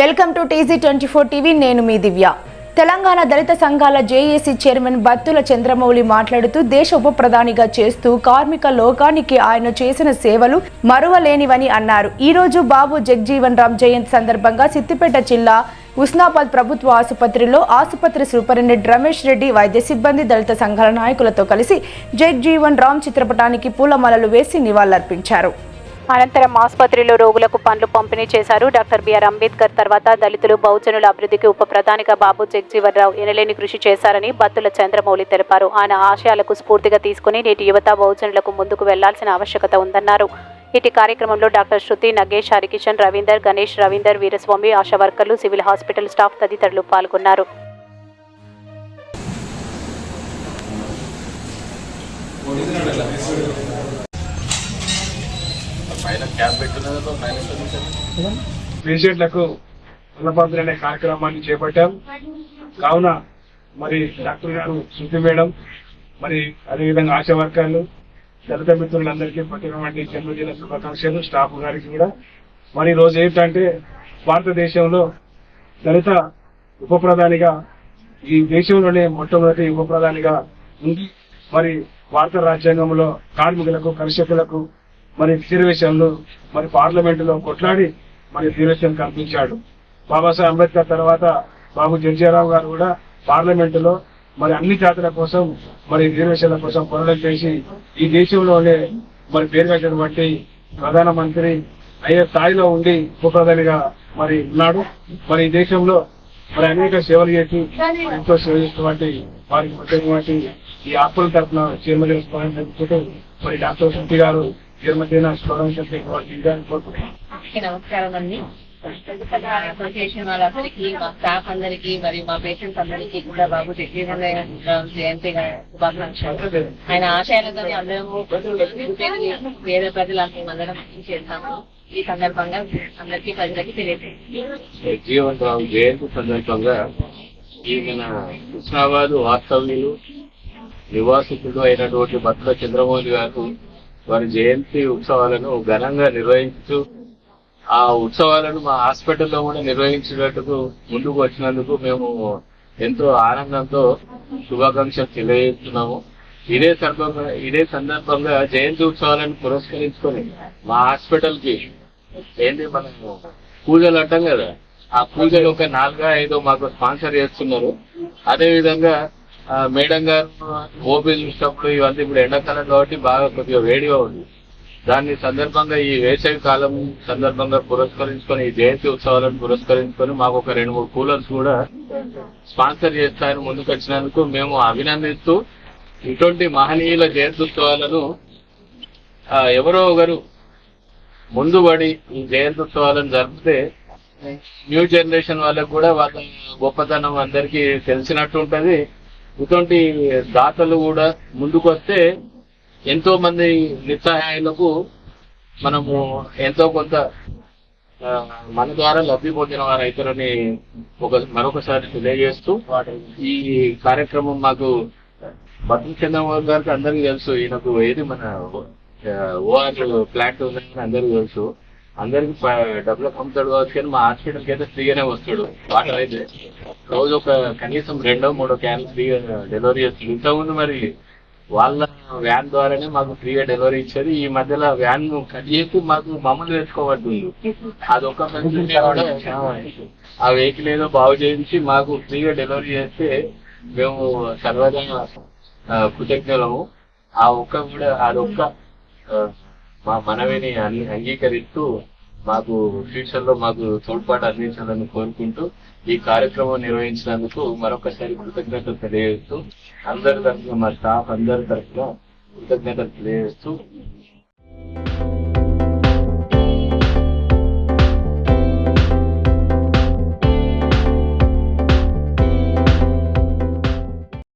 Welcome to TG twenty four TV. నేను మీ దివ్య. తెలంగాణ దళిత సంఘాల జేఏసీ చైర్మన్ బత్తుల చంద్రమౌళి మాట్లాడుతూ దేశ ఉప ప్రధానిగా చేస్తూ కార్మిక లోకానికి ఆయన చేసిన సేవలు మరువలేనివని అన్నారు. ఈ రోజు బాబు జగ్జీవన్ రామ్ జయంతి సందర్భంగా సిద్దిపేట జిల్లా ఉస్నాబాద్ ప్రభుత్వ ఆసుపత్రిలో ఆసుపత్రి సూపరింటెండెంట్ రమేష్ రెడ్డి వైద్య సిబ్బంది దళిత సంఘాల నాయకులతో కలిసి జగ్జీవన్ రామ్ చిత్రపటానికి పూలమాలలు వేసి నివాళులర్పించారు. అనంతరం ఆసుపత్రిలో రోగులకు పండ్లు పంపిణీ చేశారు. డాక్టర్ బిఆర్ అంబేద్కర్ తర్వాత దళితులు బహుజనుల అభివృద్ధికి ఉప ప్రధానిగా బాబు జగ్జీవన్రావు ఎనలేని కృషి చేశారని బత్తుల చంద్రమౌళి తెలిపారు. ఆయన ఆశయాలకు స్ఫూర్తిగా తీసుకుని నేటి యువత బహుజనులకు ముందుకు వెళ్ళాల్సిన ఆవశ్యకత ఉందన్నారు. ఇటు కార్యక్రమంలో డాక్టర్ శృతి నగేష్ హరికిషన్ రవీందర్ గణేష్ రవీందర్ వీరస్వామి ఆశా వర్కర్లు సివిల్ హాస్పిటల్ స్టాఫ్ తదితరులు పాల్గొన్నారు. పేషెంట్లకు అన్నపాత్ర అనే కార్యక్రమాన్ని చేపట్టాం. కావున మరి డాక్టర్ గారు శృతి మేడం మరి అదేవిధంగా ఆశా వర్గాలు దళిత మిత్రులందరికీ పట్టినటువంటి జన్మదిన శుభాకాంక్షలు స్టాఫ్ గారికి కూడా. మరి రోజు ఏంటంటే భారతదేశంలో దళిత ఉప ప్రధానిగా ఈ దేశంలోనే మొట్టమొదటి ఉప ప్రధానిగా ఉంది. మరి భారత రాజ్యాంగంలో కార్మికులకు కర్షకులకు మరి రిజర్వేషన్లు మరి పార్లమెంటులో కొట్లాడి మరి రిజర్వేషన్ కల్పించాడు. బాబాసాహెబ్ అంబేద్కర్ తర్వాత బాబు జగ్జీరావు గారు కూడా పార్లమెంటులో మరి అన్ని జాతుల కోసం మరి రిజర్వేషన్ల కోసం పోరాటం చేసి ఈ దేశంలోనే మరి పేరు బట్టి ప్రధానమంత్రి అయ్యే స్థాయిలో ఉండి ఉపప్రధానిగా మరి ఉన్నాడు. మరి ఈ దేశంలో మరి అనేక సేవలు చేసి ఎంతో సేవ చేసినటువంటి వారికి ముఖ్యమైనటువంటి ఈ ఆత్మల తరఫున చైర్మన్ జరుపుకుంటూ మరి డాక్టర్ శక్తి గారు నమస్కారం అండి. వాళ్ళందరికీ మా స్టాఫ్ అందరికీ మరియు మా పేషెంట్స్ అందరికీ కూడా బాబు జయంతి శుభాకాంక్షలు. ఆయన ఆశయాలతో అందరము పేద ప్రజలందరం అందరం చేస్తాము. ఈ సందర్భంగా అందరికీ ప్రజలకి తెలియజేస్తాం జీవన్ రావు జయంతి సందర్భంగా ఈ మన కృష్ణాబాద్ వాస్తవ్యులు నివాసితుడు అయినటువంటి భక్త చంద్రమౌళి గారు వారి జయంతి ఉత్సవాలను ఘనంగా నిర్వహించు ఆ ఉత్సవాలను మా హాస్పిటల్లో కూడా నిర్వహించినట్టుకు ముందుకు వచ్చినందుకు మేము ఎంతో ఆనందంతో శుభాకాంక్షలు తెలియజేస్తున్నాము. ఇదే సందర్భంగా ఇదే సందర్భంగా జయంతి ఉత్సవాలను పురస్కరించుకొని మా హాస్పిటల్కి ఏంటి మనము పూజలు అంటాం కదా ఆ పూజలు ఒక నాలుగా ఐదో మాకు స్పాన్సర్ చేస్తున్నారు. అదే విధంగా మేడం గారు ఓపీ చూసినప్పుడు ఇవన్నీ ఇప్పుడు ఎండాకాలం కాబట్టి బాగా కొద్దిగా వేడిగా ఉంది. దాన్ని సందర్భంగా ఈ వేసవి కాలం సందర్భంగా పురస్కరించుకొని ఈ జయంతి ఉత్సవాలను పురస్కరించుకొని మాకు ఒక రెండు మూడు కూలర్స్ కూడా స్పాన్సర్ చేస్తారని ముందుకు వచ్చినందుకు మేము అభినందిస్తూ ఇటువంటి మహనీయుల జయంతి ఉత్సవాలను ఎవరో ఒకరు ముందుబడి ఈ జయంతి ఉత్సవాలను జరిపితే న్యూ జనరేషన్ వాళ్ళకు కూడా వాళ్ళ గొప్పతనం అందరికీ తెలిసినట్టు ఉంటది. ఇటువంటి దాతలు కూడా ముందుకు వస్తే ఎంతో మంది నిస్సహాయులకు మనము ఎంతో కొంత మన ద్వారా లబ్ధి పొందిన వారు అవుతారని ఒక మరొకసారి తెలియజేస్తూ ఈ కార్యక్రమం మాకు బతుకు చంద్రబాబు గారికి అందరికీ తెలుసు. ఈయనకు ఏది మన ఓఆర్ ప్లాంట్ ఉందని అందరికీ తెలుసు. అందరికి డబ్బులకు అమ్ముతాడు కావచ్చు కానీ మా హాస్పిటల్కి అయితే ఫ్రీగానే వస్తాడు. వాటర్ అయితే రోజు ఒక కనీసం రెండో మూడో క్యాన్ ఫ్రీగా డెలివరీ చేస్తుంది ఇంతకుముందు మరి వాళ్ళ వ్యాన్ ద్వారానే మాకు ఫ్రీగా డెలివరీ ఇచ్చారు. ఈ మధ్యలో వ్యాన్ కట్ చేసి మాకు మమ్మల్ని వేసుకోబడుతుంది అదొక ఫెసిలిటీ కూడా ఆ వెహికల్ ఏదో బాగు చేయించి మాకు ఫ్రీగా డెలివరీ చేస్తే మేము సర్వదా కృతజ్ఞులము. ఆ ఒక్క కూడా అదొక్క మా మనవిని అన్ని అంగీకరిస్తూ మాకు ఫ్యూచర్లో మాకు తోడ్పాటు అందించాలని కోరుకుంటూ ఈ కార్యక్రమం నిర్వహించినందుకు మరొకసారి కృతజ్ఞతలు తెలియజేస్తూ అందరి తరఫున మా స్టాఫ్ అందరి తరఫున కృతజ్ఞతలు తెలియజేస్తూ